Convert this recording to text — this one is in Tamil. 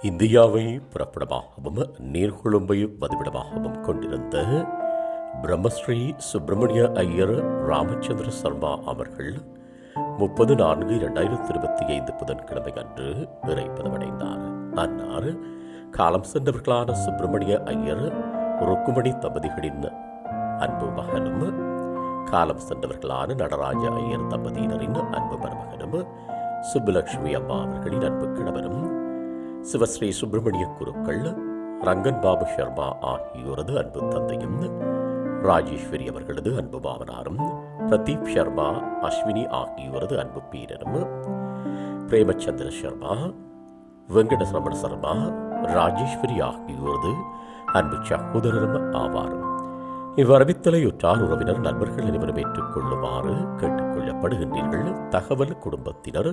இந்தியாவை புறப்படமாகவும் நீர்கொழும்பை வதிவிடமாகவும் கொண்டிருந்த பிரம்மஸ்ரீ சுப்பிரமணிய ஐயர் ராமச்சந்திர சர்மா அவர்கள் முப்பது நான்கு இரண்டாயிரத்தி இருபத்தி ஐந்து புதன்கிழமை அன்று இறைப்பதமடைந்தார் அன்னார் காலம் சென்றவர்களான சுப்பிரமணிய ஐயர் ருக்குமணி தம்பதிகளின் அன்பு மகனும் காலம் சென்றவர்களான நடராஜ ஐயர் தம்பதியினரின் அன்பு மருமகனும் சுப்புலட்சுமி அம்மா அவர்களின் அன்பு கணவரும் சிவஸ்ரீ சுப்பிரமணிய குருக்கள் ரங்கன் பாபு சர்மா ஆகியோரது அன்பு தந்தையும் ராஜேஸ்வரி அவர்களது அன்பு மாமனாரும் பிரதீப் சர்மா அஸ்வினி ஆகியோரது அன்பு பீரரும் பிரேமச்சந்திர சர்மா வெங்கடசிரமண சர்மா ராஜேஸ்வரி ஆகியோரது அன்பு சகோதரரும் ஆவாரும். இவ்வரவித்தலையுற்றார் உறவினர் நண்பர்கள் அனைவரும் ஏற்றுக்கொள்ளுமாறு கேட்டுக்கொள்ளப்படுகின்றீர்கள். தகவல் குடும்பத்தினர்